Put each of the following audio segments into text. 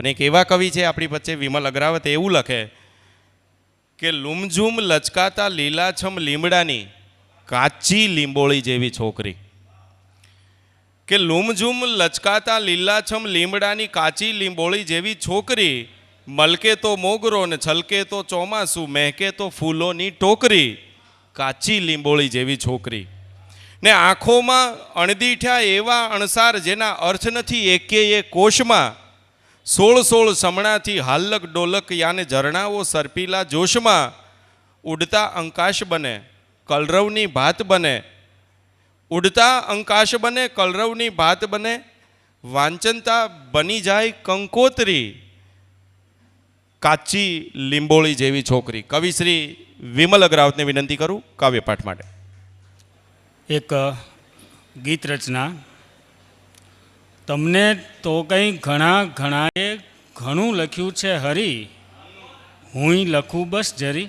અને એક એવા કવિ છે આપણી વચ્ચે વિમલ અગ્રાવત એવું લખે કે લુમઝુમ લચકાતા લીલાછમ લીમડાની કાચી લીંબોળી જેવી છોકરી. કે લુમઝુમ લચકાતા લીલાછમ લીમડાની કાચી લીંબોળી જેવી છોકરી મલકે તો મોગરો ને છલકે તો ચોમાસું, મહેકે તો ફૂલોની ટોકરી, કાચી લીંબોળી જેવી છોકરી. ને આંખોમાં અણદીઠ્યા એવા અણસાર જેના અર્થ નથી એકે એ કોષમાં સોળ સોળ સમણાથી હાલક ડોલક યાને ઝરણાઓ સરપીલા જોશમાં ઉડતા અંકાશ બને, કલરવની ભાત બને. ઉડતા અંકાશ બને, કલરવની ભાત બને. વાંચનતા બની જાય કંકોત્રી. કાચી લીંબોળી જેવી છોકરી. કવિશ્રી વિમલ અગ્રાવતને વિનંતી કરું કાવ્યપાઠ માટે. એક ગીત રચના તમને તો કંઈ ઘણા ઘણાએ ઘણું લખ્યું છે હરી. હુંય લખું બસ જરી.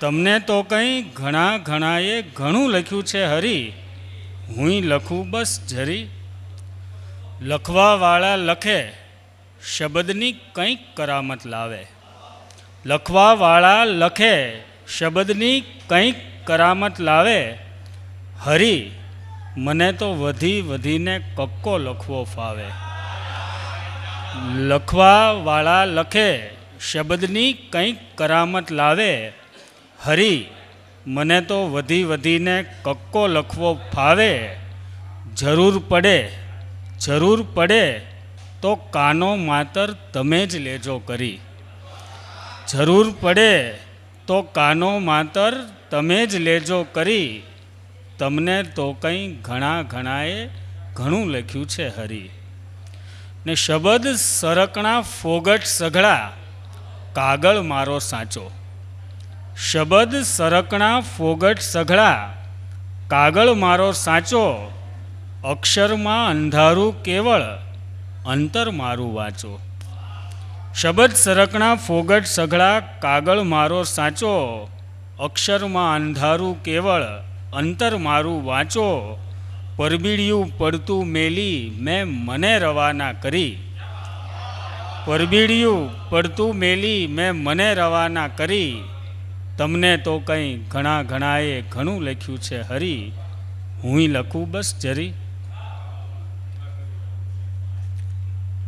તમને તો કંઈ ઘણા ઘણાએ ઘણું લખ્યું છે હરી. હુંય લખું બસ જરી. લખવાવાળા લખે, શબ્દની કંઈક કરામત લાવે. લખવાવાળા લખે, શબ્દની કંઈક કરામત લાવે. હરી મને તો વધી વધીને કક્કો લખવો ફાવે. લખવાવાળા લખે, શબ્દની કંઈક કરામત લાવે. હરી, મને તો વધી વધીને કક્કો લખવો ફાવે. જરૂર પડે જરૂર પડે, તો કાનો માતર તમે જ લેજો કરી. જરૂર પડે, તો કાનો માતર તમે જ લેજો કરી. તમને તો કંઈ ઘણા ઘણાએ ઘણું લખ્યું છે હરી. ને શબ્દ સરકણા ફોગટ સઘળા, કાગળ મારો સાચો. શબ્દ સરકણા ફોગટ સઘળા, કાગળ મારો સાચો. અક્ષરમાં અંધારું કેવળ, અંતર મારું વાંચો. શબ્દ સરકણા ફોગટ સઘળા, કાગળ મારો સાચો. અક્ષરમાં અંધારું કેવળ અંતર મારું વાંચો, પરબીડિયું પડતું મેલી મેં મને રવાના કરી. પરબીડિયું પડતું મેલી મેં મને રવાના કરી. તમને તો કંઈ ઘણા ઘણાએ ઘણું લખ્યું છે હરી. હુંય લખું બસ જરી.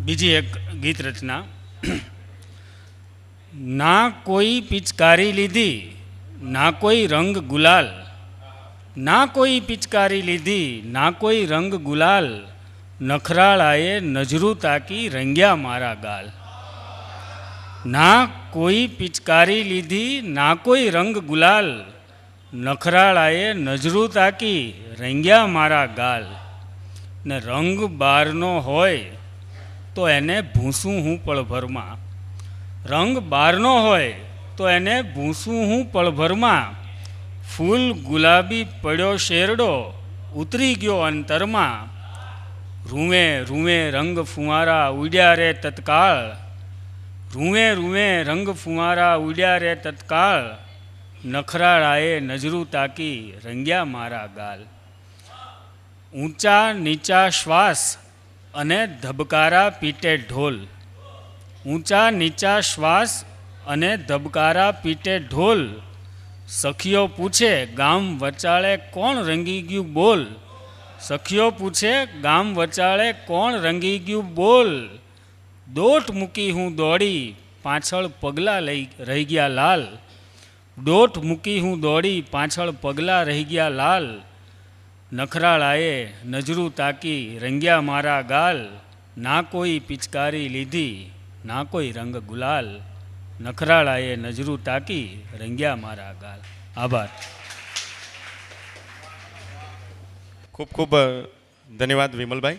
બીજી એક ગીત રચના. ના કોઈ પિચકારી લીધી, ના કોઈ રંગ ગુલાલ. ના કોઈ પિચકારી લીધી, ના કોઈ રંગ ગુલાલ. નખરાળાએ નજરું તાકી રંગ્યા મારા ગાલ. ના કોઈ પિચકારી લીધી, ના કોઈ રંગ ગુલાલ. નખરાળાએ નજરું તાકી રંગ્યા મારા ગાલ. ને રંગ બારનો હોય, તો એને ભૂંસું હું પળભરમાં. રંગ બારનો હોય, તો એને ભૂંસું હું પળભરમાં. ફૂલ ગુલાબી પડ્યો શેરડો ઉતરી ગયો અંતરમાં. રૂવે રૂવે રંગ ફુવારા ઉડ્યા રે તત્કાળ. રૂવે રૂવે રંગ ફુવારા ઉડ્યા રે તત્કાળ. નખરાળાએ નજરું તાકી રંગ્યા મારા ગાલ. ઊંચા નીચા શ્વાસ અને ધબકારા પીટે ઢોલ. ઊંચા નીચા શ્વાસ અને ધબકારા પીટે ઢોલ. સખીઓ પૂછે, ગામ વચાળે કોણ રંગી ગયું બોલ? સખીઓ પૂછે, ગામ વચાળે કોણ રંગી ગયું બોલ? દોટ મૂકી હું દોડી, પાછળ પગલાં લઈ રહી ગયા લાલ. દોટ મૂકી હું દોડી, પાછળ પગલાં રહી ગયા લાલ. નખરાળાએ નજરું તાકી રંગ્યા મારા ગાલ. ના કોઈ પિચકારી લીધી, ના કોઈ રંગ ગુલાલ. નખરાળાએ નજરું તાકી રંગ્યા મારા ગાલ. આભાર. ખૂબ ખૂબ ધન્યવાદ વિમલભાઈ.